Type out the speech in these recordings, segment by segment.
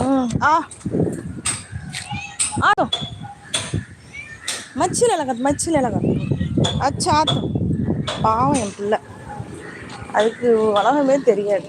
ம் ஆ. ఆడు மச்சில் இலகத் மச்சில் இலகத் அச்சாத்தும் பாவம் என் பிள்ளை. அதுக்கு வளரமே தெரியாது.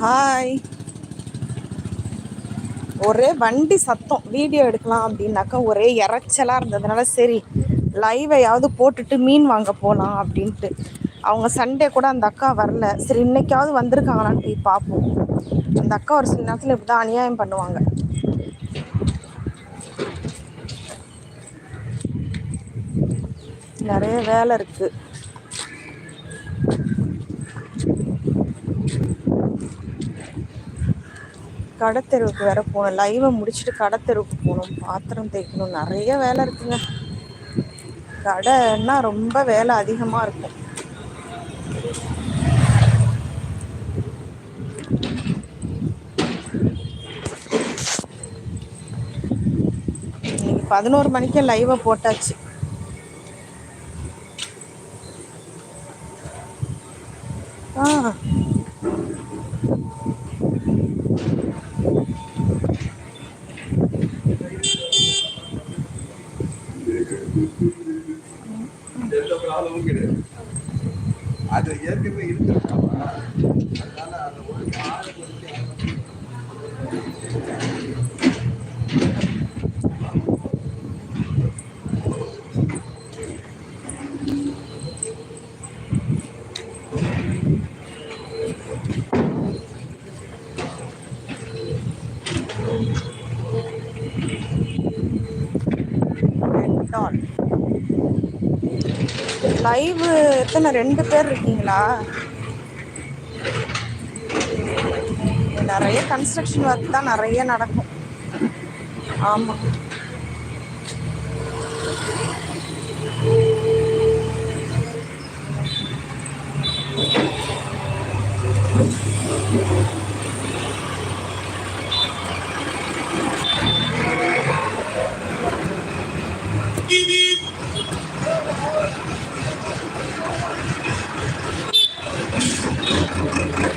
ஹாய் ஒரே வண்டி சத்தம். வீடியோ எடுக்கலாம் அப்படின்னாக்கா ஒரே இறைச்சலாக இருந்ததுனால சரி லைவையாவது போட்டுட்டு மீன் வாங்க போகலாம் அப்படின்ட்டு. அவங்க சண்டே கூட அந்த அக்கா வரல. சரி இன்னைக்காவது வந்திருக்காங்களான்னு போய் பார்ப்போம். அந்த அக்கா ஒரு சில நேரத்தில் இப்படி தான் அநியாயம் பண்ணுவாங்க. நிறைய வேலை இருக்குது கடத்தெருவுக்கு வேற போகணும். லைவை முடிச்சுட்டு கடத்தெருவுக்கு போகணும். பாத்திரம் தேய்க்கணும். நிறைய வேலை இருக்குங்க. கடைன்னா ரொம்ப வேலை அதிகமாக இருக்கும். இன்னைக்கு பதினோரு மணிக்கே லைவை போட்டாச்சு. ஆ. இருக்கு. எந்த ப்ராப்ளமும் கிடையாது. அது ஏற்கனவே இருந்திருக்காங்க அதனால அந்த ஒரு ஆறு மணிக்கு டால் லைவ் எத்தனை? ரெண்டு பேர் இருக்கீங்களா? நிறைய கன்ஸ்ட்ரக்ஷன் ஒர்க் தான் நிறைய நடக்கும். ஆமாம்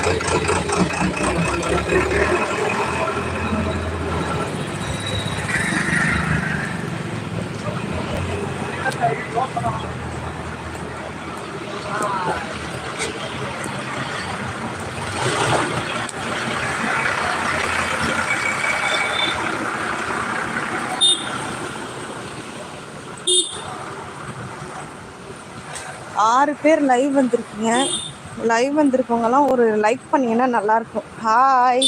ஆறு பேர் லைவ் வந்திருக்கீங்க. லைவ் வந்திருக்கவங்கலாம் ஒரு லைக் பண்ணீங்கன்னா நல்லாயிருக்கும் ஹாய்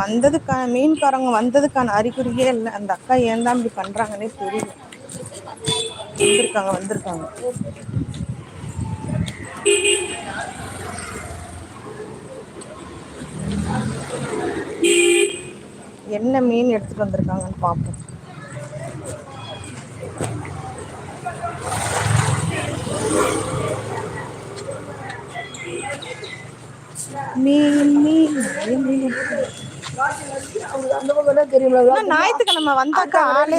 வந்ததுக்கான மீன்காரங்க வந்ததுக்கான அறிகுறியே இல்லை. அந்த அக்கா ஏன் தான் இப்படி பண்றாங்கன்னே தெரியல. வந்திருக்காங்க வந்திருக்காங்க. என்ன மீன் எடுத்துட்டு வந்திருக்காங்கன்னு பார்ப்போம். மீன் மீன் நிறைய மீன். ஞாயிற்றுக்கிழமை வந்தாக்கா ஆளே